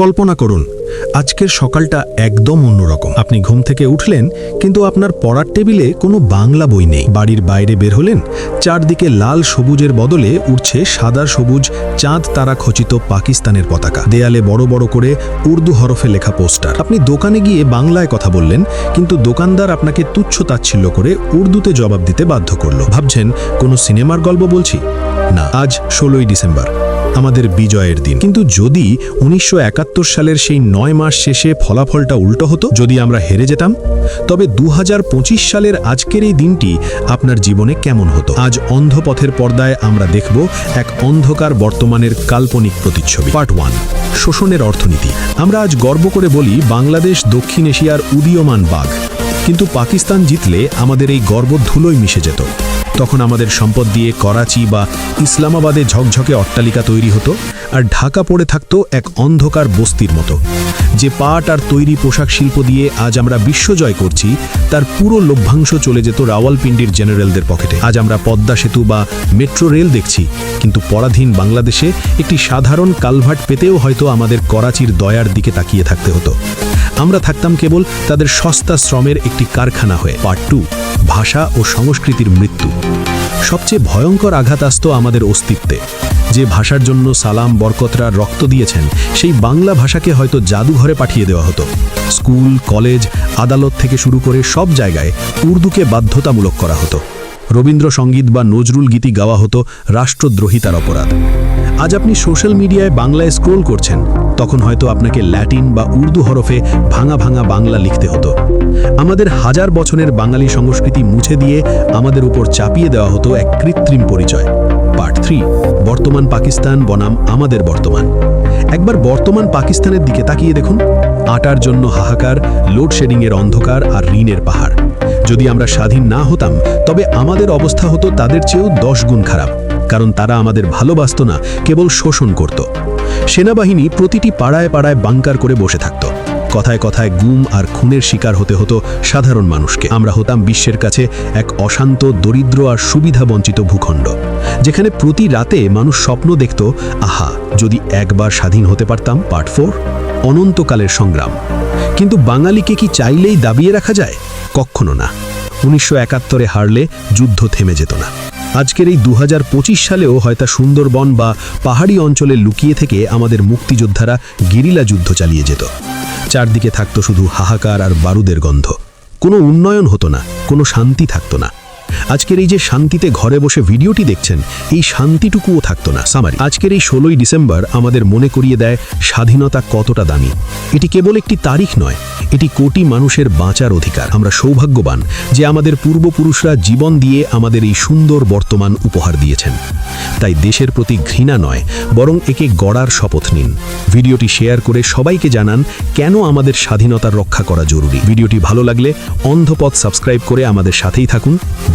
কল্পনা করুন। আজকের সকালটা একদম অন্যরকম। আপনি ঘুম থেকে উঠলেন, কিন্তু আপনার পড়ার টেবিলে কোনো বাংলা বই নেই। বাড়ির বাইরে বের হলেন, চারদিকে লাল সবুজের বদলে উঠছে সাদা সবুজ, চাঁদ তারা খচিত পাকিস্তানের পতাকা। দেয়ালে বড় বড় করে উর্দু হরফে লেখা পোস্টার। আপনি দোকানে গিয়ে বাংলায় কথা বললেন, কিন্তু দোকানদার আপনাকে তুচ্ছ তাচ্ছিল্য করে উর্দুতে জবাব দিতে বাধ্য করল। ভাবছেন, কোনো সিনেমার গল্প বলছি? না, আজ ষোলোই ডিসেম্বর। আমাদের বিজয়ের দিন। কিন্তু যদি উনিশশো একাত্তর সালের সেই নয় মাস শেষে ফলাফলটা উল্টো হতো, যদি আমরা হেরে যেতাম, তবে দু হাজার পঁচিশ সালের আজকের এই দিনটি আপনার জীবনে কেমন হতো? আজ অন্ধপথের পর্দায় আমরা দেখব এক অন্ধকার বর্তমানের কাল্পনিক প্রতিচ্ছবি। পার্ট ওয়ান, শোষণের অর্থনীতি। আমরা আজ গর্ব করে বলি বাংলাদেশ দক্ষিণ এশিয়ার উদীয়মান বাঘ। কিন্তু পাকিস্তান জিতলে আমাদের এই গর্ব ধুলোয় মিশে যেত। তখন আমাদের সম্পদ দিয়ে করাচি বা ইসলামাবাদে ঝকঝকে অট্টালিকা তৈরি হতো। আর ঢাকা পড়ে থাকতো এক অন্ধকার বস্তির মতো। যে পাট আর তৈরি পোশাক শিল্প দিয়ে আজ আমরা বিশ্বজয় করছি, তার পুরো লভ্যাংশ চলে যেত রাওয়ালপিন্ডির জেনারেলদের পকেটে। আজ আমরা পদ্মা সেতু বা মেট্রো রেল দেখছি, কিন্তু পরাধীন বাংলাদেশে একটি সাধারণ কালভার্ট পেতেও হয়তো আমাদের করাচির দয়ার দিকে তাকিয়ে থাকতে হতো। আমরা থাকতাম কেবল তাদের সস্তা শ্রমের একটি কারখানা হয়ে। পার্ট টু, ভাষা ও সংস্কৃতির মৃত্যু। সবচেয়ে ভয়ঙ্কর আঘাত আসত আমাদের অস্তিত্বে। যে ভাষার জন্য সালাম বরকতরা রক্ত দিয়েছেন, সেই বাংলা ভাষাকে হয়তো জাদুঘরে পাঠিয়ে দেওয়া হতো। স্কুল, কলেজ, আদালত থেকে শুরু করে সব জায়গায় উর্দুকে বাধ্যতামূলক করা হতো। রবীন্দ্রসঙ্গীত বা নজরুল গীতি গাওয়া হতো রাষ্ট্রদ্রোহিতার অপরাধ। আজ আপনি সোশ্যাল মিডিয়ায় বাংলায় স্ক্রোল করছেন, তখন হয়তো আপনাকে ল্যাটিন বা উর্দু হরফে ভাঙা ভাঙা বাংলা লিখতে হতো। আমাদের হাজার বছরের বাঙালি সংস্কৃতি মুছে দিয়ে আমাদের উপর চাপিয়ে দেওয়া হতো এক কৃত্রিম পরিচয়। পার্ট থ্রি, বর্তমান পাকিস্তান বনাম আমাদের বর্তমান। একবার বর্তমান পাকিস্তানের দিকে তাকিয়ে দেখুন। আটার জন্য হাহাকার, লোডশেডিংয়ের অন্ধকার আর ঋণের পাহাড়। যদি আমরা স্বাধীন না হতাম, তবে আমাদের অবস্থা হতো তাদের চেয়েও দশ গুণ খারাপ, কারণ তারা আমাদের ভালোবাসত না, কেবল শোষণ করত। সেনাবাহিনী প্রতিটি পাড়ায় পাড়ায় বাংকার করে বসে থাকত। কথায় কথায় গুম আর খুনের শিকার হতে হতো সাধারণ মানুষকে। আমরা হতাম বিশ্বের কাছে এক অশান্ত, দরিদ্র আর সুবিধাবঞ্চিত ভূখণ্ড, যেখানে প্রতি রাতে মানুষ স্বপ্ন দেখত, আহা, যদি একবার স্বাধীন হতে পারতাম, পার্ট ফোর, অনন্তকালের সংগ্রাম। কিন্তু বাঙালিকে কি চাইলেই দাবিয়ে রাখা যায়? কখনো না। উনিশশো একাত্তরে হারলে যুদ্ধ থেমে যেত না। আজকের এই দু হাজার পঁচিশ সালেও হয়তো সুন্দরবন বা পাহাড়ি অঞ্চলে লুকিয়ে থেকে আমাদের মুক্তিযোদ্ধারা গেরিলা যুদ্ধ চালিয়ে যেত। চারদিকে থাকতো শুধু হাহাকার আর বারুদের গন্ধ। কোনো উন্নয়ন হতো না, কোনো শান্তি থাকতো না। আজকের এই যে শান্তিতে ঘরে বসে ভিডিওটি দেখছেন, এই শান্তিটুকুও থাকতো না। সামারি, আজকের এই ষোলোই ডিসেম্বর আমাদের মনে করিয়ে দেয় স্বাধীনতা কতটা দামি। এটি কেবল একটি তারিখ নয়, এটি কোটি মানুষের বাঁচার অধিকার। আমরা সৌভাগ্যবান যে আমাদের পূর্বপুরুষরা জীবন দিয়ে আমাদের এই সুন্দর বর্তমান উপহার দিয়েছেন। তাই দেশের প্রতি ঘৃণা নয়, বরং একে গড়ার শপথ নিন। ভিডিওটি শেয়ার করে সবাইকে জানান কেন আমাদের স্বাধীনতা রক্ষা করা জরুরি। ভিডিওটি ভালো লাগলে অন্ধপথ সাবস্ক্রাইব করে আমাদের সাথেই থাকুন।